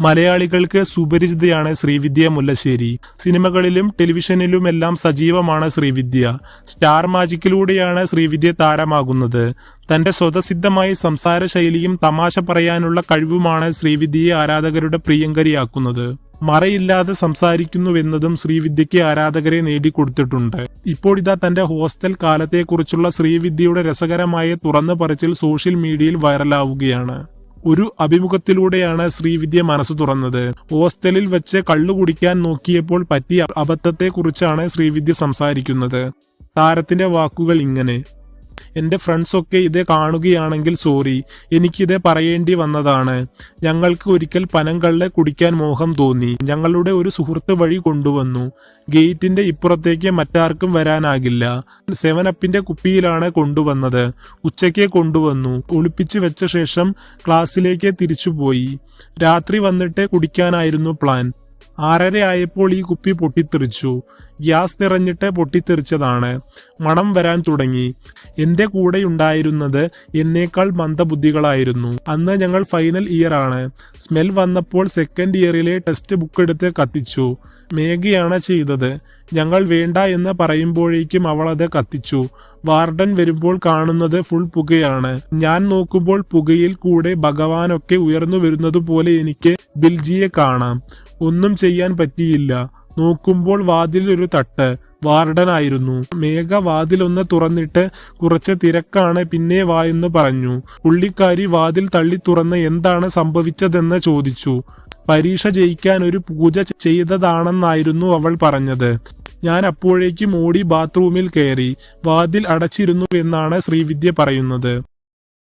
മലയാളികൾക്ക് സുപരിചിതയാണ് ശ്രീവിദ്യ മുല്ലശ്ശേരി. സിനിമകളിലും ടെലിവിഷനിലുമെല്ലാം സജീവമാണ് ശ്രീവിദ്യ സ്റ്റാർ മാജിക്കിലൂടെയാണ് ശ്രീവിദ്യ താരമാകുന്നത്. തന്റെ സ്വതസിദ്ധമായ സംസാര ശൈലിയും തമാശ പറയാനുള്ള കഴിവുമാണ് ശ്രീവിദ്യയെ ആരാധകരുടെ പ്രിയങ്കരിയാക്കുന്നത്. മറയില്ലാതെ സംസാരിക്കുന്നുവെന്നതും ശ്രീവിദ്യയ്ക്ക് ആരാധകരെ നേടിക്കൊടുത്തിട്ടുണ്ട്. ഇപ്പോഴിതാ തന്റെ ഹോസ്റ്റൽ കാലത്തെക്കുറിച്ചുള്ള ശ്രീവിദ്യയുടെ രസകരമായ തുറന്നു പറച്ചിൽ സോഷ്യൽ മീഡിയയിൽ വൈറലാവുകയാണ്. ഒരു അഭിമുഖത്തിലൂടെയാണ് ശ്രീവിദ്യ മനസ്സ് തുറന്നത്. ഹോസ്റ്റലിൽ വെച്ച് കള്ളു കുടിക്കാൻ നോക്കിയപ്പോൾ പറ്റിയ അബദ്ധത്തെക്കുറിച്ചാണ് ശ്രീവിദ്യ സംസാരിക്കുന്നത്. താരത്തിന്റെ വാക്കുകൾ ഇങ്ങനെ. എന്റെ ഫ്രണ്ട്സൊക്കെ ഇത് കാണുകയാണെങ്കിൽ സോറി എനിക്കിത് പറയേണ്ടി വന്നതാണ്. ഞങ്ങൾക്ക് ഒരിക്കൽ പനങ്കള്ളെ കുടിക്കാൻ മോഹം തോന്നി. ഞങ്ങളുടെ ഒരു സുഹൃത്ത് വഴി കൊണ്ടുവന്നു. ഗേറ്റിന്റെ ഇപ്പുറത്തേക്ക് മറ്റാർക്കും വരാനാകില്ല. സെവൻ അപ്പിന്റെ കുപ്പിയിലാണ് കൊണ്ടുവന്നത്. ഉച്ചയ്ക്ക് കൊണ്ടുവന്നു. ഒളിപ്പിച്ചു വെച്ച ശേഷം ക്ലാസ്സിലേക്ക് തിരിച്ചുപോയി. രാത്രി വന്നിട്ട് കുടിക്കാനായിരുന്നു പ്ലാൻ ആറര ആയപ്പോൾ ഈ കുപ്പി പൊട്ടിത്തെറിച്ചു. ഗ്യാസ് നിറഞ്ഞിട്ട് പൊട്ടിത്തെറിച്ചതാണ്. മണം വരാൻ തുടങ്ങി. എന്റെ കൂടെയുണ്ടായിരുന്നത് എന്നേക്കാൾ മന്ദബുദ്ധികളായിരുന്നു. അന്ന് ഞങ്ങൾ ഫൈനൽ ഇയർ ആണ്. സ്മെൽ വന്നപ്പോൾ സെക്കൻഡ് ഇയറിലെ ടെസ്റ്റ് ബുക്ക് എടുത്ത് കത്തിച്ചു. മേഘയാണ് ചെയ്തത്. ഞങ്ങൾ വേണ്ട എന്ന് പറയുമ്പോഴേക്കും അവൾ അത് കത്തിച്ചു. വാർഡൻ വരുമ്പോൾ കാണുന്നത് ഫുൾ പുകയാണ്. ഞാൻ നോക്കുമ്പോൾ പുകയിൽ കൂടെ ഭഗവാനൊക്കെ ഉയർന്നു വരുന്നത് പോലെ എനിക്ക് ബിൽജിയെ കാണാം. ഒന്നും ചെയ്യാൻ പറ്റിയില്ല. നോക്കുമ്പോൾ വാതിലൊരു തട്ട് വാർഡനായിരുന്നു. മേഘ വാതിലൊന്ന് തുറന്നിട്ട് കുറച്ച് തിരക്കാണ് പിന്നെ വായെന്ന് പറഞ്ഞു. പുള്ളിക്കാരി വാതിൽ തള്ളി തുറന്ന് എന്താണ് സംഭവിച്ചതെന്ന് ചോദിച്ചു. പരീക്ഷ ജയിക്കാൻ ഒരു പൂജ ചെയ്തതാണെന്നായിരുന്നു അവൾ പറഞ്ഞത്. ഞാൻ അപ്പോഴേക്കും ഓടി ബാത്റൂമിൽ കയറി. വാതിൽ അടച്ചിരുന്നു എന്നാണ് ശ്രീവിദ്യ പറയുന്നത്.